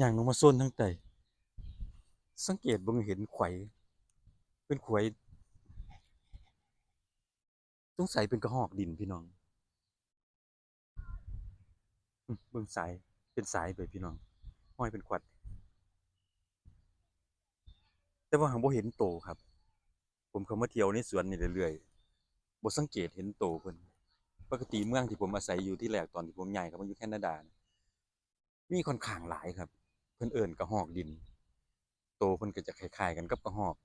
ย่างลงมาโซนทั้งไตสังเกตบ่งเห็นไข่เป็นไข่สงสัยเป็นกระหอกดินพี่น้องเบิ่งสายเป็นสายไปพี่น้องห้อยเป็นขวัด แต่ว่าหังบ่เห็นโตครับ ผมเข้ามาเที่ยวในสวนนี่เรื่อยๆบ่สังเกตเห็นโตเพิ่นปกติเมืองที่ผมอาศัยอยู่ที่แรกตอนที่ผมย้ายเข้ามาอยู่แคนาดานะมีค่อนข้างหลายครับ เพิ่อนเอิ้นกระหอกดิน โตเพิ่อนก็จะคล้ายๆกันกับกระหอก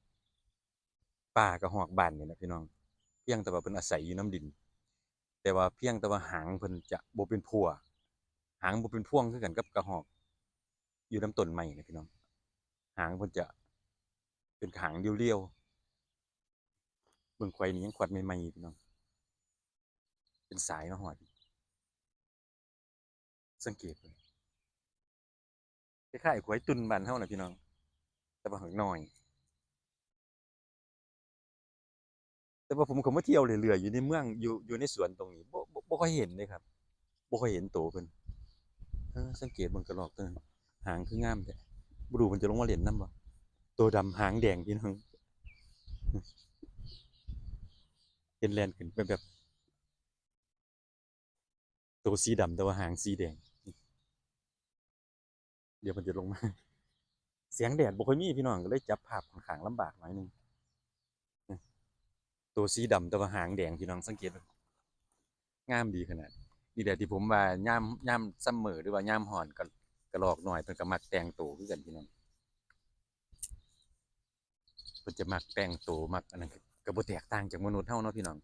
ป่ากระหอกบ้านนี่นะพี่น้อง เพียงแต่ว่าเพิ่นอาศัยอยู่น้ำดิน แต่ว่าเพียงแต่ว่าหางเพิ่นจะบ่เป็นพัวหางบ่เป็นพ่วงคือกันกับกระหอก อยู่น้ำต้นไม้นะพี่น้อง หางเพิ่นจะเป็นหางเรียวๆเบิ่งไข่นี่ยังขวัดใหม่ๆพี่น้อง เป็นสายมาฮอด สังเกตเบิ่ง คล้ายๆขวายตุนบ้านเฮาน่ะพี่น้อง แต่ว่าหักน้อย แต่ว่าผมก็มาเที่ยวเรื่อยๆอยู่ในเมืองอยู่อยู่ในสวนตรงนี้บ่บ่ค่อยเห็นเลยครับบ่ค่อยเห็นโตเพิ่นเออสังเกตเบิ่งกระรอกตัวหางคืองามแท้บ่รู้มันจะลงมาเล่นนำบ่ตัวดำหางแดงพี่น้องเห็นแลนขึ้นเป็นแบบ ตัวสีดำแต่ว่าหางสีแดง เดี๋ยวมันจะลงมา เสียงแดดบ่ค่อยมีพี่น้องก็เลยจับภาพค่อนข้างลำบากหน่อยหนึงตัวสีดำแต่ว่าหางแดงพี่น้องสังเกตเบิ่งามดีขนาดนี่แหละที่ผมว่ายามยามซัมเมอร์หรือว่ายามร้อนก็กระรอกหน้อยเพิ่นก็มักแต่งตัวคือกันพี่น้องเพิ่นจะมักแต่งตัวมักอันนั้นก็ก็บ่แตกต่างจากมนุษย์เฮาเนาะพี่น้อง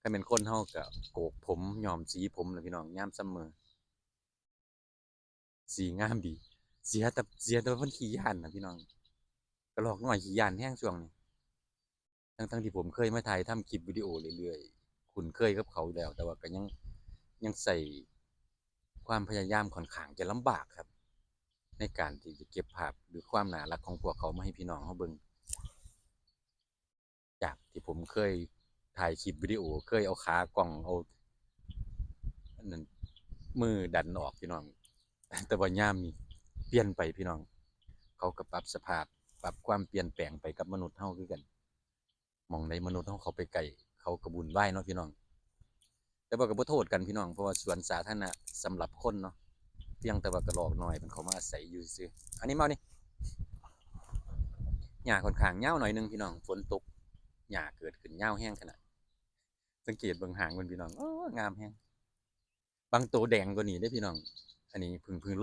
ถ้าเป็นคนเฮาก็โกกผมย้อมสีผมล่ะพี่น้องยามซัมเมอร์สีงามดี เสียแต่เสียแต่ว่าเพิ่นขี้ย้านนะพี่น้องกระรอกน้อยขี้ย้านแฮงช่วงนี้ทั้งทั้งที่ผมเคยมาถ่ายทำคลิปวิดีโอเรื่อยๆคุ้นเคยกับเขาอยู่แล้ว แต่ว่าก็ยังยังใส่ความพยายามค่อนข้างจะลำบากครับ ในการที่จะเก็บภาพหรือความน่ารักของพวกเขามาให้พี่น้องเขาเบิ่งจากที่ผมเคยถ่ายคลิปวิดีโอ เคยเอาขากล้องเอานนั้นมือดันออกพี่น้อง แต่ว่าย่ามนี้เป ลี่ยนไปพี่น้อง เขาก็ปรับสภาพ ปรับความเปลี่ยนแปลงไปกับมนุษย์เฮาคือกันมองในมนุษย์เขาเขาไปไกลเขากระบุญไหว้เนาะพี่น้อง แต่ว่าก็บ่โทษกันพี่น้องเพราะว่าสวนสาธารณะสำหรับคนเนาะเพียงแต่ว่ากระรอกหน้อยมันเขามาอาศัยอยู่ซื่ออันนี้เมานี่หญ้าค่อนข้างยาหน่อยหนึงพี่น้องฝนตกหญ้าเกิดขึ้นยาแห้งขนาดสังเกตเบิ่งหางมันพี่น้องเอองามแห้งบางตัวแดงกว่านี้ได้พี่น้อง อันนี้พึ่งพึ่ง